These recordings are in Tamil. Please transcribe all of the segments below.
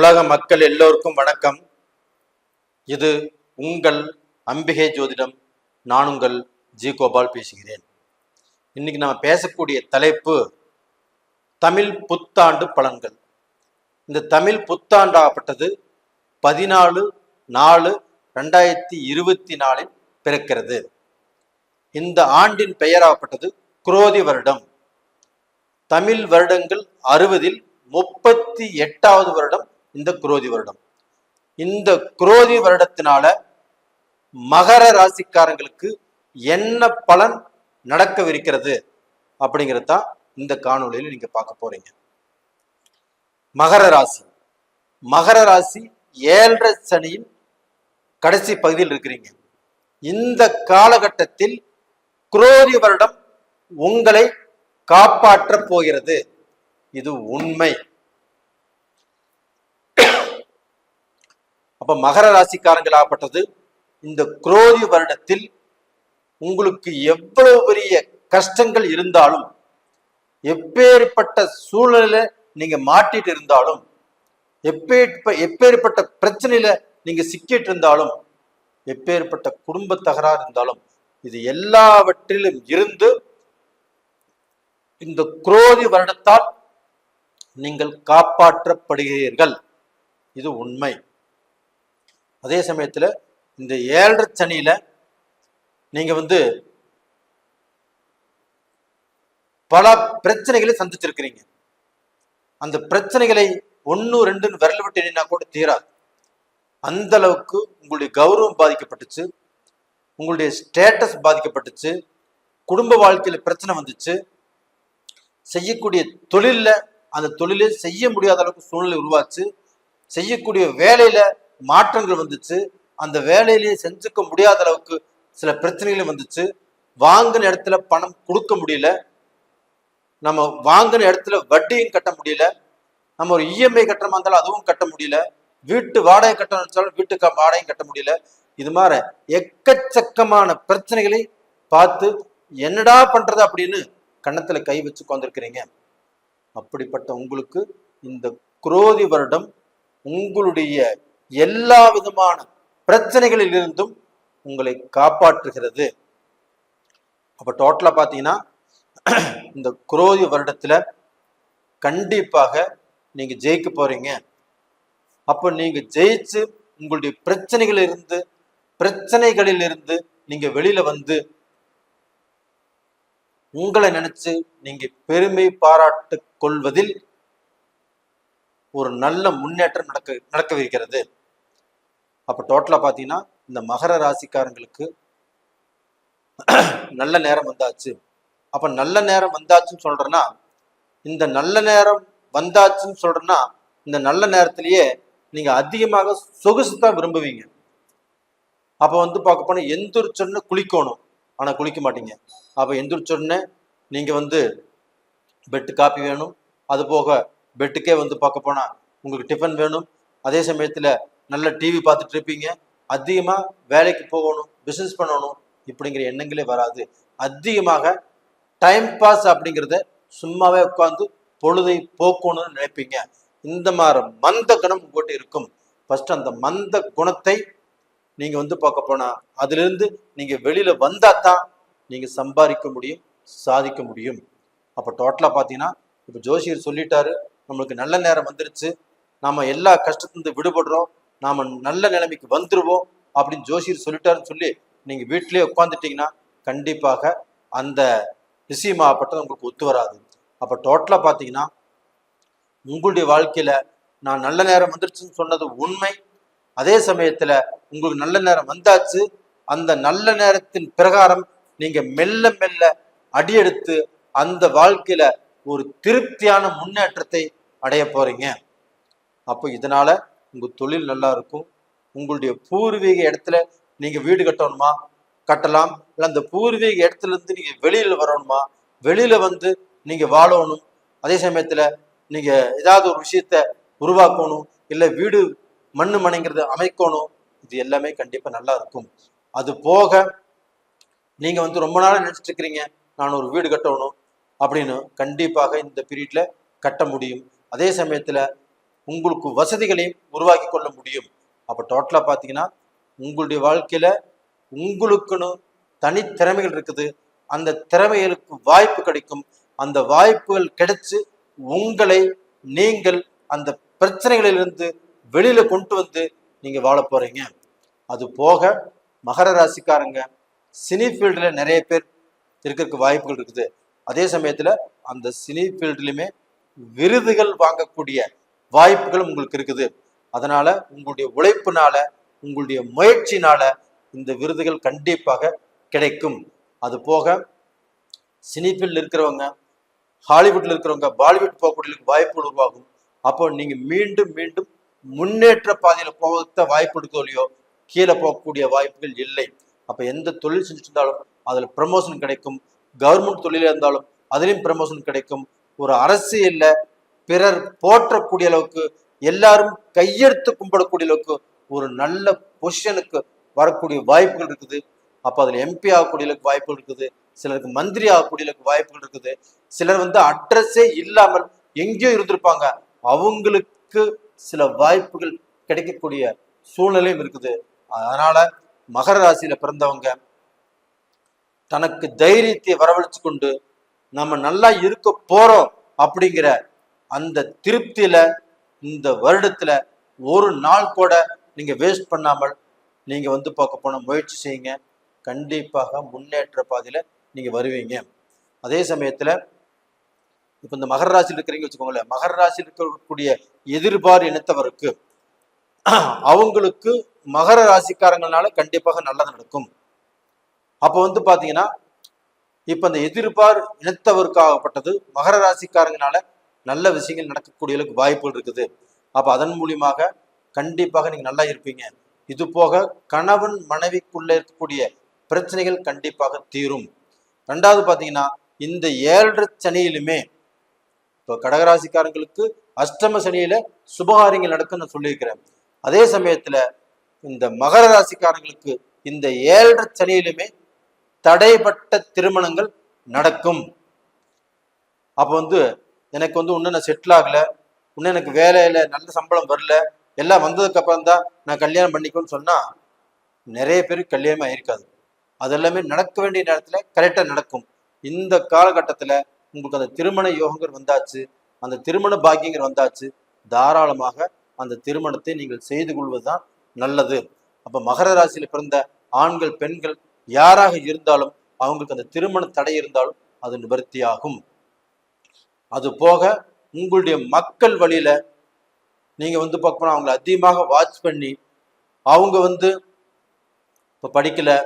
உலக மக்கள் எல்லோருக்கும் வணக்கம். இது உங்கள் அம்பிகை ஜோதிடம். நான் உங்கள் ஜி கோபால் பேசுகிறேன். இன்னைக்கு நம்ம பேசக்கூடிய தலைப்பு தமிழ் புத்தாண்டு பலன்கள். இந்த தமிழ் புத்தாண்டாகப்பட்டது பதினாலு நாலு ரெண்டாயிரத்தி இருபத்தி நாலில் பிறக்கிறது. இந்த ஆண்டின் பெயராகப்பட்டது குரோதி வருடம். தமிழ் வருடங்கள் அறுபதில் முப்பத்தி எட்டாவது வருடம் இந்த குரோதி வருடம். இந்த குரோதி வருடத்தினால மகர ராசிக்காரங்களுக்கு என்ன பலன் நடக்கவிருக்கிறது அப்படிங்கிறது தான் இந்த காணொலியில் நீங்க பார்க்க போறீங்க. மகர ராசி. மகர ராசி ஏழரை சனியின் கடைசி பகுதியில் இருக்கிறீங்க. இந்த காலகட்டத்தில் குரோதி வருடம் உங்களை காப்பாற்றப் போகிறது. இது உண்மை. அப்ப மகர ராசிக்காரங்களாகப்பட்டது இந்த குரோதி வருடத்தில் உங்களுக்கு எவ்வளவு பெரிய கஷ்டங்கள் இருந்தாலும் எப்பேற்பட்ட சூழ்நிலையில நீங்க மாட்டிட்டு இருந்தாலும் எப்பேற்ப எப்பேற்பட்ட பிரச்சனையில நீங்க சிக்கிட்டு இருந்தாலும் எப்பேற்பட்ட குடும்ப தகராறு இருந்தாலும் இது எல்லாவற்றிலும் இருந்து இந்த குரோதி வருடத்தால் நீங்கள் காப்பாற்றப்படுகிறீர்கள். இது உண்மை. அதே சமயத்தில் இந்த ஏழரை சனியில் நீங்கள் வந்து பல பிரச்சனைகளை சந்திச்சிருக்கிறீங்க. அந்த பிரச்சனைகளை ஒன்று ரெண்டுன்னு விரல் விட்டு எண்ணினா கூட தீராது. அந்த அளவுக்கு உங்களுடைய கௌரவம் பாதிக்கப்பட்டுச்சு. உங்களுடைய ஸ்டேட்டஸ் பாதிக்கப்பட்டுச்சு. குடும்ப வாழ்க்கையில் பிரச்சனை வந்துச்சு. செய்யக்கூடிய தொழிலில் அந்த தொழிலை செய்ய முடியாத அளவுக்கு சூழ்நிலை உருவாச்சு. செய்யக்கூடிய வேலையில மாற்றங்கள் வந்துச்சு. அந்த வேலையிலேயே செஞ்சுக்க முடியாத அளவுக்கு சில பிரச்சனைகளும் வந்துச்சு. வாங்கின இடத்துல பணம் கொடுக்க முடியல. நம்ம வாங்கின இடத்துல வட்டியும் கட்ட முடியல. நம்ம ஒரு இஎம்ஐ கட்டுற இருந்தாலும் அதுவும் கட்ட முடியல. வீட்டு வாடகை கட்டணும் நினைச்சாலும் வீட்டுக்கு வாடகையும் கட்ட முடியல. இது மாதிரி எக்கச்சக்கமான பிரச்சனைகளை பார்த்து என்னடா பண்றது அப்படின்னு கன்னத்துல கை வச்சு உட்காந்துருக்கிறீங்க அப்படிப்பட்ட உங்களுக்கு இந்த குரோதி வருடம் உங்களுடைய எல்லா விதமான பிரச்சனைகளில் இருந்தும் உங்களை காப்பாற்றுகிறது. அப்ப டோட்டலா பாத்தீங்கன்னா இந்த குரோதி வருடத்துல கண்டிப்பாக நீங்க ஜெயிக்க போறீங்க. அப்ப நீங்க ஜெயிச்சு உங்களுடைய பிரச்சனைகள் இருந்து பிரச்சனைகளில் இருந்து நீங்க வெளியில வந்து உங்களை நினைச்சு நீங்க பெருமை பாராட்டு கொள்வதில் ஒரு நல்ல முன்னேற்றம் நடக்க நடக்கவிருக்கிறது. அப்போ டோட்டலா பார்த்தீங்கன்னா இந்த மகர ராசிக்காரங்களுக்கு நல்ல நேரம் வந்தாச்சு. அப்போ நல்ல நேரம் வந்தாச்சுன்னு சொல்றேன்னா இந்த நல்ல நேரம் வந்தாச்சுன்னு சொல்றேன்னா இந்த நல்ல நேரத்திலேயே நீங்க அதிகமாக சொகுசு தான் விரும்புவீங்க. அப்போ வந்து பார்க்க போனால் எந்திரிச்சோன்னு குளிக்கணும். ஆனா குளிக்க மாட்டீங்க. அப்போ எந்திரிச்சோடனே நீங்க வந்து பெட்டு காப்பி வேணும். அது போக பெட்டுக்கே வந்து பார்க்க போனால் உங்களுக்கு டிஃபன் வேணும். அதே சமயத்தில் நல்ல டிவி பார்த்துட்டு இருப்பீங்க. அதிகமாக வேலைக்கு போகணும் பிஸ்னஸ் பண்ணணும் இப்படிங்கிற எண்ணங்களே வராது. அதிகமாக டைம் பாஸ் அப்படிங்கிறத சும்மாவே உட்காந்து பொழுதை போக்கணும்னு நினைப்பீங்க. இந்த மாதிரி மந்த குணம் உங்கள்கிட்ட இருக்கும். ஃபர்ஸ்ட் அந்த மந்த குணத்தை நீங்கள் வந்து பார்க்க போனால் அதுல நீங்கள் வெளியில் வந்தால் தான் நீங்கள் சம்பாதிக்க முடியும் சாதிக்க முடியும். அப்போ டோட்டலாக பார்த்தீங்கன்னா இப்போ ஜோசியர் சொல்லிட்டாரு நம்மளுக்கு நல்ல நேரம் வந்துருச்சு. நம்ம எல்லா கஷ்டத்துலேருந்து விடுபடுறோம். நாம நல்ல நிலைமைக்கு வந்துருவோம் அப்படின்னு ஜோசியர் சொல்லிட்டாருன்னு சொல்லி நீங்க வீட்டிலேயே உட்காந்துட்டீங்கன்னா கண்டிப்பாக அந்த விஷயமாகப்பட்டது உங்களுக்கு ஒத்து வராது. அப்ப டோட்டலா பாத்தீங்கன்னா உங்களுடைய வாழ்க்கையில நான் நல்ல நேரம் வந்துருச்சுன்னு சொன்னது உண்மை. அதே சமயத்துல உங்களுக்கு நல்ல நேரம் வந்தாச்சு. அந்த நல்ல நேரத்தின் பிரகாரம் நீங்க மெல்ல மெல்ல அடியெடுத்து அந்த வாழ்க்கையில ஒரு திருப்தியான முன்னேற்றத்தை அடைய போறீங்க. அப்போ இதனால உங்கள் தொழில் நல்லா இருக்கும். உங்களுடைய பூர்வீக இடத்துல நீங்கள் வீடு கட்டணுமா? கட்டலாம். இல்லை அந்த பூர்வீக இடத்துல இருந்து வெளியில் வரணுமா? வெளியில் வந்து நீங்கள் வாழணும். அதே சமயத்தில் நீங்கள் ஏதாவது ஒரு விஷயத்த உருவாக்கணும். இல்லை வீடு மண்ணு மனைங்கிறத அமைக்கணும். இது எல்லாமே கண்டிப்பாக நல்லா இருக்கும். அது போக நீங்கள் வந்து ரொம்ப நாளாக நினச்சிட்டு இருக்கிறீங்க. நான் ஒரு வீடு கட்டணும் அப்படின்னு கண்டிப்பாக இந்த பீரியடில் கட்ட முடியும். அதே சமயத்தில் உங்களுக்கு வசதிகளையும் உருவாக்கி கொள்ள முடியும். அப்போ டோட்டலாக பார்த்தீங்கன்னா உங்களுடைய வாழ்க்கையில் உங்களுக்குன்னு தனித்திறமைகள் இருக்குது. அந்த திறமைகளுக்கு வாய்ப்பு கிடைக்கும். அந்த வாய்ப்புகள் கிடைச்சு உங்களை நீங்கள் அந்த பிரச்சனைகளிலிருந்து வெளியில் கொண்டு வந்து நீங்கள் வாழ போகிறீங்க அது போக மகர ராசிக்காரங்க சினி ஃபீல்டில் நிறைய பேர் இருக்கிறதுக்கு வாய்ப்புகள் இருக்குது. அதே சமயத்தில் அந்த சினிஃபீல்டுலையுமே விருதுகள் வாங்கக்கூடிய வாய்ப்புகள் உங்களுக்கு இருக்குது. அதனால உங்களுடைய உழைப்பினால உங்களுடைய முயற்சினால இந்த விருதுகள் கண்டிப்பாக கிடைக்கும். அது போக சினி இருக்கிறவங்க ஹாலிவுட்ல இருக்கிறவங்க பாலிவுட் போகக்கூடிய வாய்ப்புகள் உருவாகும். அப்போ நீங்க மீண்டும் மீண்டும் முன்னேற்ற பாதையில போக வாய்ப்பு எடுக்கலையோ கீழே போகக்கூடிய வாய்ப்புகள் இல்லை. அப்ப எந்த தொழில் செஞ்சுட்டு இருந்தாலும் அதுல ப்ரமோஷன் கிடைக்கும். கவர்மெண்ட் தொழில இருந்தாலும் அதுலயும் ப்ரமோஷன் கிடைக்கும். ஒரு அரசியலில் பிறர் போற்றக்கூடிய அளவுக்கு எல்லாரும் கையெடுத்து கும்பிடக்கூடிய அளவுக்கு ஒரு நல்ல பொசிஷனுக்கு வரக்கூடிய வாய்ப்புகள் இருக்குது. அப்போ அதில் எம்பி ஆகக்கூடிய அளவுக்கு வாய்ப்புகள் இருக்குது. சிலருக்கு மந்திரி ஆகக்கூடிய அளவுக்கு வாய்ப்புகள் இருக்குது. சிலர் வந்து அட்ரஸே இல்லாமல் எங்கேயோ இருந்திருப்பாங்க. அவங்களுக்கு சில வாய்ப்புகள் கிடைக்கக்கூடிய சூழ்நிலையும் இருக்குது. அதனால மகர ராசியில பிறந்தவங்க தனக்கு தைரியத்தை வரவழைச்சு கொண்டு நம்ம நல்லா இருக்க போறோம் அப்படிங்கிற அந்த திருப்தியில இந்த வருடத்துல ஒரு நாள் கூட நீங்க வேஸ்ட் பண்ணாமல் நீங்க வந்து பார்க்க போன முயற்சி செய்யுங்க. கண்டிப்பாக முன்னேற்ற பாதையில நீங்க வருவீங்க. அதே சமயத்துல இப்ப இந்த மகர ராசியில் இருக்கிறீங்க வச்சுக்கோங்களேன் மகர ராசியில் இருக்கக்கூடிய எதிர்பார் இனத்தவருக்கு அவங்களுக்கு மகர ராசிக்காரங்களால கண்டிப்பாக நல்லது நடக்கும். அப்போ வந்து பாத்தீங்கன்னா இப்ப இந்த எதிர்பார் இனத்தவருக்காகப்பட்டது மகர ராசிக்காரங்கனால நல்ல விஷயங்கள் நடக்கக்கூடிய அளவுக்கு வாய்ப்புகள் இருக்குது. அப்போ அதன் மூலியமாக கண்டிப்பாக நீங்க நல்லா இருப்பீங்க. இது போக கணவன் மனைவிக்குள்ள இருக்கக்கூடிய பிரச்சனைகள் கண்டிப்பாக தீரும். ரெண்டாவது பாத்தீங்கன்னா இந்த ஏழரை சனியிலுமே இப்போ கடகராசிக்காரங்களுக்கு அஷ்டம சனியில சுபகாரியங்கள் நடக்கும்னு நான் சொல்லியிருக்கிறேன். அதே சமயத்துல இந்த மகர ராசிக்காரங்களுக்கு இந்த ஏழரை சனியிலுமே தடைப்பட்ட திருமணங்கள் நடக்கும். அப்போ வந்து எனக்கு வந்து இன்னும் நான் செட்டில் ஆகல. இன்னும் எனக்கு வேலையில நல்ல சம்பளம் வரல. எல்லாம் வந்ததுக்கப்புறம் தான் நான் கல்யாணம் பண்ணிக்கோன்னு சொன்னால் நிறைய பேருக்கு கல்யாணமே ஆயிருக்காது. அது எல்லாமே நடக்க வேண்டிய நேரத்தில் கரெக்டாக நடக்கும். இந்த காலகட்டத்தில் உங்களுக்கு அந்த திருமண யோகங்கள் வந்தாச்சு அந்த திருமண பாக்கியங்கள் வந்தாச்சு தாராளமாக அந்த திருமணத்தை நீங்கள் செய்து கொள்வது தான் நல்லது. அப்போ மகர ராசியில் பிறந்த ஆண்கள் பெண்கள் யாராக இருந்தாலும் அவங்களுக்கு அந்த திருமண தடை இருந்தாலும் அது நிவர்த்தியாகும். அது போக உங்களுடைய மக்கள் வழியில நீங்கள் வந்து பார்க்கணும் அவங்கள அதிகமாக வாட்ச் பண்ணி அவங்க வந்து இப்போ படிக்கலை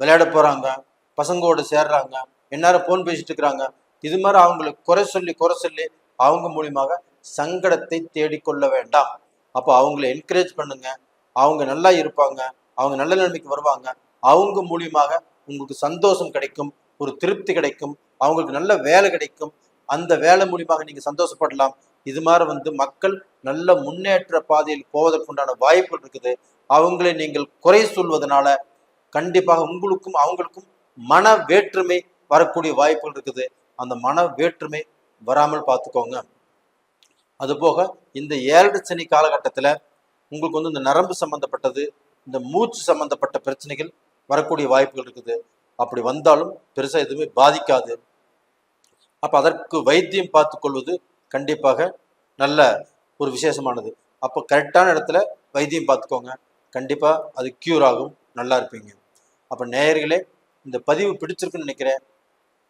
விளையாட போறாங்க பசங்களோட சேர்றாங்க எந்நேரம் ஃபோன் பேசிட்டு இருக்கிறாங்க இது மாதிரி அவங்களுக்கு குறை சொல்லி குறை சொல்லி அவங்க மூலியமாக சங்கடத்தை தேடிக்கொள்ள வேண்டாம். அப்போ அவங்கள என்கரேஜ் பண்ணுங்க. அவங்க நல்லா இருப்பாங்க அவங்க நல்ல நிலைமைக்கு வருவாங்க. அவங்க மூலியமாக உங்களுக்கு சந்தோஷம் கிடைக்கும் ஒரு திருப்தி கிடைக்கும் அவங்களுக்கு நல்ல வேலை கிடைக்கும் அந்த வேலை மூலியமாக நீங்க சந்தோஷப்படலாம். இது மாதிரி வந்து மக்கள் நல்ல முன்னேற்ற பாதையில் போவதற்குண்டான வாய்ப்புகள் இருக்குது. அவங்களை நீங்கள் குறை சொல்வதனால கண்டிப்பாக உங்களுக்கும் அவங்களுக்கும் மன வேற்றுமை வரக்கூடிய வாய்ப்புகள் இருக்குது. அந்த மன வேற்றுமை வராமல் பார்த்துக்கோங்க. அது போக இந்த ஏழரை சனி காலகட்டத்தில் உங்களுக்கு வந்து இந்த நரம்பு சம்பந்தப்பட்டது இந்த மூச்சு சம்பந்தப்பட்ட பிரச்சனைகள் வரக்கூடிய வாய்ப்புகள் இருக்குது. அப்படி வந்தாலும் பெருசாக எதுவுமே பாதிக்காது. அப்போ அதற்கு வைத்தியம் பார்த்து கொள்வது கண்டிப்பாக நல்ல ஒரு விசேஷமானது. அப்போ கரெக்டான இடத்துல வைத்தியம் பார்த்துக்கோங்க. கண்டிப்பாக அது க்யூர் ஆகும். நல்லா இருப்பீங்க. அப்போ நேயர்களே இந்த பதிவு பிடிச்சிருக்குன்னு நினைக்கிறேன்.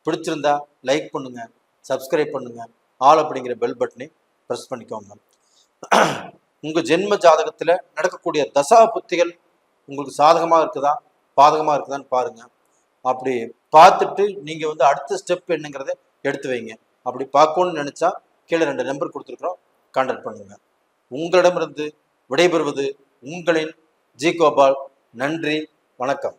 பிடிச்சிருந்தா லைக் பண்ணுங்கள் சப்ஸ்கிரைப் பண்ணுங்கள் ஆல் அப்படிங்கிற பெல் பட்டனை ப்ரெஸ் பண்ணிக்கோங்க. உங்கள் ஜென்ம ஜாதகத்தில் நடக்கக்கூடிய தசா புத்திகள் உங்களுக்கு சாதகமாக இருக்குதா? பாதகமாக இருக்குதான்னு பாருங்கள் அப்படி பார்த்துட்டு நீங்கள் வந்து அடுத்த ஸ்டெப் என்னங்கிறத எடுத்து வைங்க. அப்படி பார்க்கணும்னு நினச்சா கீழே ரெண்டு நம்பர் கொடுத்துருக்குறோம். கான்டாக்ட் பண்ணுங்கள் உங்களிடமிருந்து விடைபெறுவது உங்களின் ஜி கோபால். நன்றி. வணக்கம்.